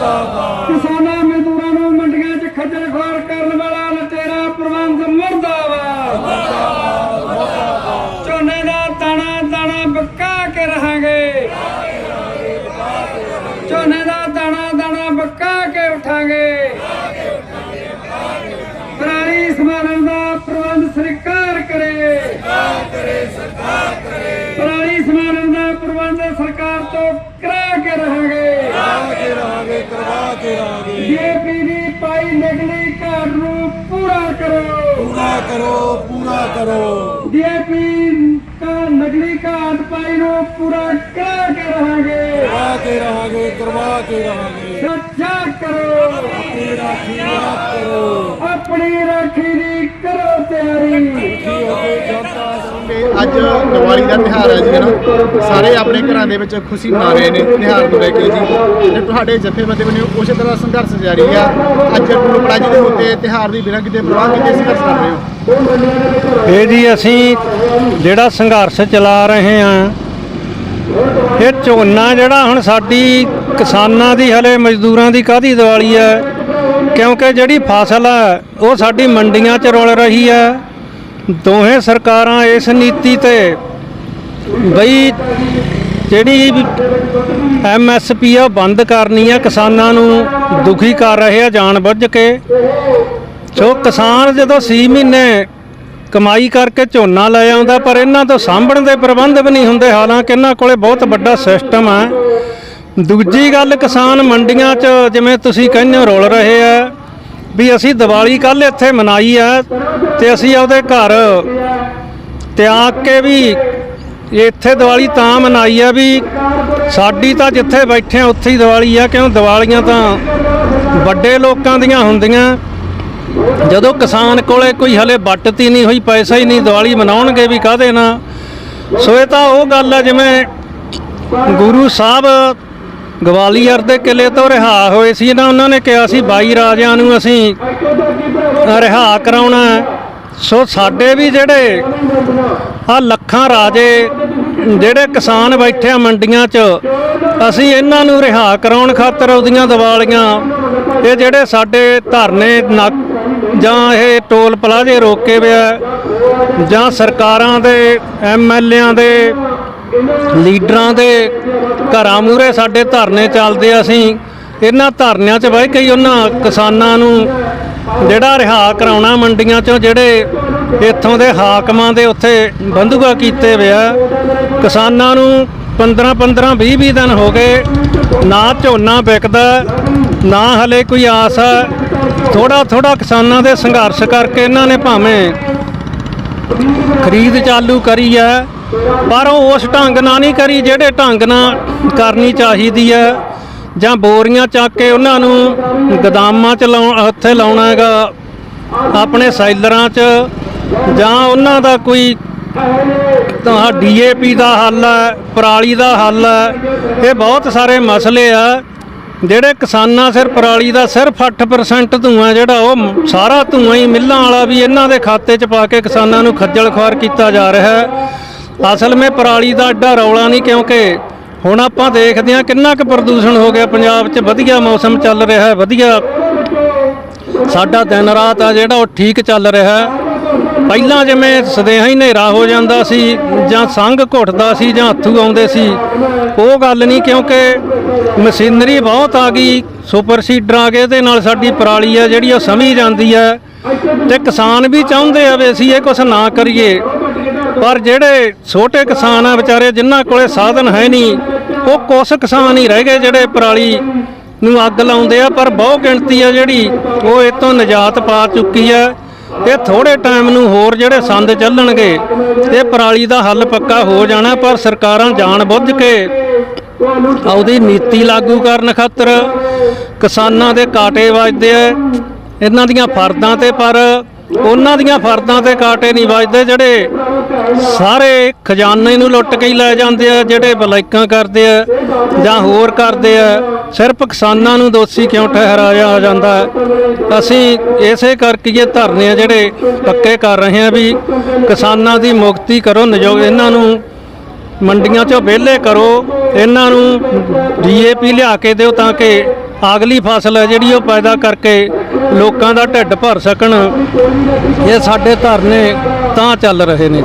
ਕਿਸਾਨਾਂ ਮਜ਼ਦੂਰਾਂ ਨੂੰ ਮੰਡੀਆਂ 'ਚ ਖੱਜਲ ਖੁਆਰ ਕਰਨ ਵਾਲਾ ਲਟੇਰਾ ਪ੍ਰਬੰਧ ਮੁਰਦਾਬਾਦ। ਝੋਨੇ ਦਾ ਦਾਣਾ ਦਾਣਾ ਬਕਾ ਕੇ ਰਹਾਂਗੇ। ਝੋਨੇ ਦਾ ਦਾਣਾ ਦਾਣਾ ਬਕਾ ਕੇ ਉਠਾਂਗੇ। ਪਰਾਲੀ ਸਮਾਰਨ ਦਾ ਪ੍ਰਬੰਧ ਸਰਕਾਰ ਕਰੇ। ਪਰਾਲੀ ਸਮਾਰਨ ਦਾ ਪ੍ਰਬੰਧ ਸਰਕਾਰ ਤੋਂ ਕਰਾ ਕਰਵਾ ਕੇ ਰਾਂਗੇ ਡੀਏਪੀ ਦੀ ਪਾਈ ਨਿਕਲੀ ਘਾਟ ਨੂੰ ਪੂਰਾ ਕਰੋ। ਪੂਰਾ ਕਰੋ ਪੂਰਾ ਕਰੋ। ਡੀਏਪੀ ਦਾ ਨਗਲੀ ਘਾਟ ਪਾਈ ਨੂੰ ਪੂਰਾ ਕਰਾ ਕੇ ਰਹਾਂਗੇ। ਕਰਵਾ ਕੇ ਰਹਾਂਗੇ ਕਰਵਾ ਕੇ ਰਹਾਂਗੇ। ਸੱਚਾ ਕਰੋ। ਆਪਣੀ ਰਾਖੀ ਕਰੋ। ਆਪਣੀ ਰਾਖੀ ਦੀ ਕਰੋ ਤਿਆਰੀ। ਕੀ ਹੋ ਕੇ ਜਨਤਾ ਤੇ ਅੱਜ ਦੀਵਾਲੀ ਦਾ ਤਿਉਹਾਰ ਹੈ ਜੀ, ਹਨਾ? ਸਾਰੇ ਆਪਣੇ ਘਰਾਂ ਦੇ ਵਿੱਚ ਖੁਸ਼ੀ ਮਨਾ ਰਹੇ ਨੇ, ਤਿਉਹਾਰ ਨੂੰ ਲੈ ਕੇ ਜੀ। ਤੇ ਤੁਹਾਡੇ ਜਥੇਬੰਦੀ ਬਣੇ ਉਸੇ ਤਰ੍ਹਾਂ ਸੰਘਰਸ਼ ਜਾਰੀ ਆ ਅੱਜ ਗੁਰਪੜਾ ਜੀ ਦੇ ਉੱਤੇ ਤਿਉਹਾਰ ਦੀ ਬਿਨਾਂ ਕਿਤੇ ਪ੍ਰਵਾਹ ਕੀਤੇ ਸੰਘਰਸ਼ ਕਰ ਰਹੇ ਹੋ? ਇਹ ਜੀ ਅਸੀਂ ਜਿਹੜਾ ਸੰਘਰਸ਼ ਚਲਾ ਰਹੇ ਹਾਂ, ਇਹ ਝੋਨਾ ਜਿਹੜਾ ਹੁਣ ਸਾਡੀ ਕਿਸਾਨਾਂ ਦੀ, ਹਲੇ ਮਜ਼ਦੂਰਾਂ ਦੀ ਕਾਹਦੀ ਦੀਵਾਲੀ ਹੈ? ਕਿਉਂਕਿ ਜਿਹੜੀ ਫਸਲ ਹੈ, ਉਹ ਸਾਡੀ ਮੰਡੀਆਂ 'ਚ ਰੁਲ ਰਹੀ ਹੈ। ਦੋਹੇ ਸਰਕਾਰਾਂ ਇਸ ਨੀਤੀ ਤੇ ਬਈ ਜਿਹੜੀ ਐਮਐਸਪੀ ਆ, ਉਹ ਬੰਦ ਕਰਨੀ ਆ, ਕਿਸਾਨਾਂ ਨੂੰ ਦੁਖੀ ਕਰ ਰਹੇ ਆ ਜਾਣ ਬੁੱਝ ਕੇ। ਸੋ ਕਿਸਾਨ ਜਦੋਂ 6 ਮਹੀਨੇ ਕਮਾਈ ਕਰਕੇ ਝੋਨਾ ਲੈ ਆਉਂਦਾ, ਪਰ ਇਹਨਾਂ ਤੋਂ ਸਾਂਭਣ ਦੇ ਪ੍ਰਬੰਧ ਵੀ ਨਹੀਂ ਹੁੰਦੇ, ਹਾਲਾਂਕਿ ਇਹਨਾਂ ਕੋਲੇ ਬਹੁਤ ਵੱਡਾ ਸਿਸਟਮ ਹੈ ਦੂਜੀ ਗੱਲ, ਕਿਸਾਨ ਮੰਡੀਆਂ 'ਚ ਜਿਵੇਂ ਤੁਸੀਂ ਕਹਿੰਦੇ ਹੋ, ਰੁਲ ਰਹੇ ਆ। ਵੀ ਅਸੀਂ ਦੀਵਾਲੀ ਕੱਲ ਇੱਥੇ ਮਨਾਈ ਆ ਤੇ ਅਸੀਂ ਆਪਦੇ ਘਰ ਤਿਆਗ ਕੇ ਵੀ ਇੱਥੇ ਦੀਵਾਲੀ ਤਾਂ ਮਨਾਈ ਆ ਵੀ ਸਾਡੀ ਤਾਂ ਜਿੱਥੇ ਬੈਠੇ ਆ ਉੱਥੇ ਹੀ ਦੀਵਾਲੀ ਆ ਕਿਉਂ ਦੀਵਾਲੀਆਂ ਤਾਂ ਵੱਡੇ ਲੋਕਾਂ ਦੀਆਂ ਹੁੰਦੀਆਂ। ਜਦੋਂ ਕਿਸਾਨ ਕੋਲੇ ਕੋਈ ਹਲੇ ਬੱਟਤੀ ਨਹੀਂ ਹੋਈ, ਪੈਸਾ ਹੀ ਨਹੀਂ, ਦੀਵਾਲੀ ਮਨਾਉਣਗੇ ਵੀ ਕਾਹਦੇ ਨਾਲ? ਸੋ ਇਹ ਤਾਂ ਉਹ ਗੱਲ ਹੈ ਜਿਵੇਂ ਗੁਰੂ ਸਾਹਿਬ ਗਵਾਲੀਅਰ ਦੇ ਕਿਲੇ ਤੋਂ ਰਿਹਾ ਹੋਏ ਸੀ ਨਾ ਉਹਨਾਂ ਨੇ ਕਿਹਾ ਸੀ 22 ਰਾਜਿਆਂ ਨੂੰ ਅਸੀਂ ਰਿਹਾ ਕਰਾਉਣਾ ਸੋ ਸਾਡੇ ਵੀ ਜਿਹੜੇ ਆ ਲੱਖਾਂ ਰਾਜੇ, ਜਿਹੜੇ ਕਿਸਾਨ ਬੈਠੇ ਆ ਮੰਡੀਆਂ 'ਚ, ਅਸੀਂ ਇਹਨਾਂ ਨੂੰ ਰਿਹਾ ਕਰਾਉਣ ਖਾਤਰ ਉਹਦੀਆਂ ਦੀਵਾਲੀਆਂ। ਇਹ ਜਿਹੜੇ ਸਾਡੇ ਧਰਨੇ ਨੱਕ- ਜਾਂ ਇਹ ਟੋਲ ਪਲਾਜ਼ੇ ਰੋਕੇ ਵਿਆ ਜਾਂ ਸਰਕਾਰਾਂ ਦੇ ਐਮਐਲਏਆਂ ਦੇ ਲੀਡਰਾਂ ਦੇ ਘਰਾਂ ਮੂਹਰੇ ਸਾਡੇ ਧਰਨੇ ਚੱਲਦੇ ਆ ਅਸੀਂ। ਇਹਨਾਂ ਧਰਨਿਆਂ 'ਚ ਬਹਿ ਕੇ ਹੀ ਉਹਨਾਂ ਕਿਸਾਨਾਂ ਨੂੰ ਜਿਹੜਾ ਰਿਹਾ ਕਰਾਉਣਾ ਮੰਡੀਆਂ 'ਚੋਂ, ਜਿਹੜੇ ਇੱਥੋਂ ਦੇ ਹਾਕਮਾਂ ਦੇ ਉੱਥੇ ਬੰਦੂਗਾ ਕੀਤੇ ਵਿਆ ਕਿਸਾਨਾਂ ਨੂੰ 15 15 20 20 ਦਿਨ ਹੋ ਗਏ, ਨਾ ਝੋਨਾ ਵਿਕਦਾ, ਨਾ ਹਲੇ ਕੋਈ ਆਸ ਹੈ ਥੋੜਾ ਥੋੜਾ ਕਿਸਾਨਾਂ ਦੇ ਸੰਘਰਸ਼ ਕਰਕੇ ਇਹਨਾਂ ਨੇ ਭਾਵੇਂ ਖਰੀਦ ਚਾਲੂ ਕਰੀ ਹੈ ਪਰ ਉਹ ਉਸ ਢੰਗ ਨਾਲ ਨਹੀਂ ਕਰੀ ਜਿਹੜੇ ਢੰਗ ਨਾਲ ਕਰਨੀ ਚਾਹੀਦੀ ਹੈ। ਜਾਂ ਬੋਰੀਆਂ ਚੱਕ ਕੇ ਉਹਨਾਂ ਨੂੰ ਗਦਾਮਾਂ ਚ ਲਾਉਣ ਉੱਥੇ ਲਾਉਣਾ ਹੈਗਾ, ਆਪਣੇ ਸੈਲਰਾਂ 'ਚ, ਜਾਂ ਉਹਨਾਂ ਦਾ ਕੋਈ ਤਾਂ ਡੀਏਪੀ ਦਾ ਹੱਲ ਹੈ, ਪਰਾਲੀ ਦਾ ਹੱਲ ਹੈ, ਇਹ ਬਹੁਤ ਸਾਰੇ ਮਸਲੇ ਆ। ਜਿਹੜੇ ਕਿਸਾਨਾਂ ਸਿਰ ਪਰਾਲੀ ਦਾ ਸਿਰਫ 8% ਧੂਆਂ ਜਿਹੜਾ ਉਹ ਸਾਰਾ ਧੂਆਂ ਹੀ ਮਿੱਲਾਂ ਵਾਲਾ ਵੀ ਇਹਨਾਂ ਦੇ ਖਾਤੇ 'ਚ ਪਾ ਕੇ ਕਿਸਾਨਾਂ ਨੂੰ ਖੱਜਲ ਖੁਆਰ ਕੀਤਾ ਜਾ ਰਿਹਾ ਹੈ। ਅਸਲ ਵਿੱਚ ਪਰਾਲੀ ਦਾ ਐਡਾ ਰੌਲਾ ਨਹੀਂ ਕਿਉਂਕਿ ਹੁਣ ਆਪਾਂ ਦੇਖਦੇ ਹਾਂ ਕਿੰਨਾ ਕੁ ਪ੍ਰਦੂਸ਼ਣ ਹੋ ਗਿਆ ਪੰਜਾਬ 'ਚ। ਵਧੀਆ ਮੌਸਮ ਚੱਲ ਰਿਹਾ ਹੈ, ਵਧੀਆ। ਸਾਡਾ ਦਿਨ ਰਾਤ ਆ ਜਿਹੜਾ ਉਹ ਠੀਕ ਚੱਲ ਰਿਹਾ ਹੈ। ਪਹਿਲਾਂ ਜਿਵੇਂ ਸਦੇਹਾ ਹੀ ਹਨੇਰਾ ਹੋ ਜਾਂਦਾ ਸੀ ਜਾਂ ਸੰਘ ਘੁੱਟਦਾ ਸੀ ਜਾਂ ਹੱਥੂ ਆਉਂਦੇ ਸੀ, ਉਹ ਗੱਲ ਨਹੀਂ ਕਿਉਂਕਿ ਮਸ਼ੀਨਰੀ ਬਹੁਤ ਆ ਗਈ, ਸੁਪਰ ਸੀਡਰ ਆ ਗਏ ਇਹਦੇ ਨਾਲ ਸਾਡੀ ਪਰਾਲੀ ਆ ਜਿਹੜੀ ਉਹ ਸਮੀ ਜਾਂਦੀ ਹੈ ਤੇ ਕਿਸਾਨ ਵੀ ਚਾਹੁੰਦੇ ਆ ਵੀ ਅਸੀਂ ਇਹ ਕੁਛ ਨਾ ਕਰੀਏ। ਪਰ ਜਿਹੜੇ ਛੋਟੇ ਕਿਸਾਨ ਆ ਵਿਚਾਰੇ, ਜਿਨ੍ਹਾਂ ਕੋਲੇ ਸਾਧਨ ਹੈ ਨਹੀਂ, ਉਹ ਕੁਛ ਕਿਸਾਨ ਹੀ ਰਹਿ ਗਏ ਜਿਹੜੇ ਪਰਾਲੀ ਨੂੰ ਅੱਗ ਲਾਉਂਦੇ ਆ। ਪਰ ਬਹੁ ਗਿਣਤੀ ਆ ਜਿਹੜੀ, ਉਹ ਇਹ ਤੋਂ ਨਿਜਾਤ ਪਾ ਚੁੱਕੀ ਆ। ਇਹ ਥੋੜੇ ਟਾਈਮ ਨੂੰ ਹੋਰ ਜਿਹੜੇ ਸੰਦ ਚੱਲਣਗੇ, ਇਹ ਪਰਾਲੀ ਦਾ ਹੱਲ ਪੱਕਾ ਹੋ ਜਾਣਾ, ਪਰ ਸਰਕਾਰਾਂ ਜਾਣ ਬੁੱਝ ਕੇ ਉਹਦੀ ਨੀਤੀ ਲਾਗੂ ਕਰਨ ਖਾਤਰ ਕਿਸਾਨਾਂ ਦੇ ਕਾਟੇ ਵੱਜਦੇ ਆ। ਇਹਨਾਂ ਦੀਆਂ ਫਰਦਾਂ ਤੇ ਪਰ ਉਹਨਾਂ ਦੀਆਂ ਫਰਦਾਂ ਤੇ ਕਾਟੇ ਨਹੀਂ ਵੱਜਦੇ ਜਿਹੜੇ ਸਾਰੇ ਖਜ਼ਾਨੇ ਨੂੰ ਲੁੱਟ ਕੇ ਹੀ ਲੈ ਜਾਂਦੇ ਆ, ਜਿਹੜੇ ਬਲਾਈਕਾਂ ਕਰਦੇ ਆ ਜਾਂ ਹੋਰ ਕਰਦੇ ਆ। ਸਿਰਫ ਕਿਸਾਨਾਂ ਨੂੰ ਦੋਸ਼ੀ ਕਿਉਂ ਠਹਿਰਾਇਆ ਜਾਂਦਾ ਅਸੀਂ ਇਸੇ ਕਰਕੇ ਇਹ ਧਰਨੇ ਆ ਜਿਹੜੇ ਪੱਕੇ ਕਰ ਰਹੇ ਆ ਵੀ ਕਿਸਾਨਾਂ ਦੀ ਮੁਕਤੀ ਕਰੋ ਨਿਯੋਗ ਇਹਨਾਂ ਨੂੰ ਮੰਡੀਆਂ 'ਚੋਂ ਵਿਹਲੇ ਕਰੋ, ਇਹਨਾਂ ਨੂੰ ਡੀਏਪੀ ਲਿਆ ਕੇ ਦਿਓ ਤਾਂ ਕਿ ਅਗਲੀ ਫਸਲ ਹੈ ਜਿਹੜੀ ਉਹ ਪੈਦਾ ਕਰਕੇ ਲੋਕਾਂ ਦਾ ਢਿੱਡ ਭਰ ਸਕਣ। ਇਹ ਸਾਡੇ ਧਰਨੇ ਤਾਂ ਚੱਲ ਰਹੇ ਨੇ।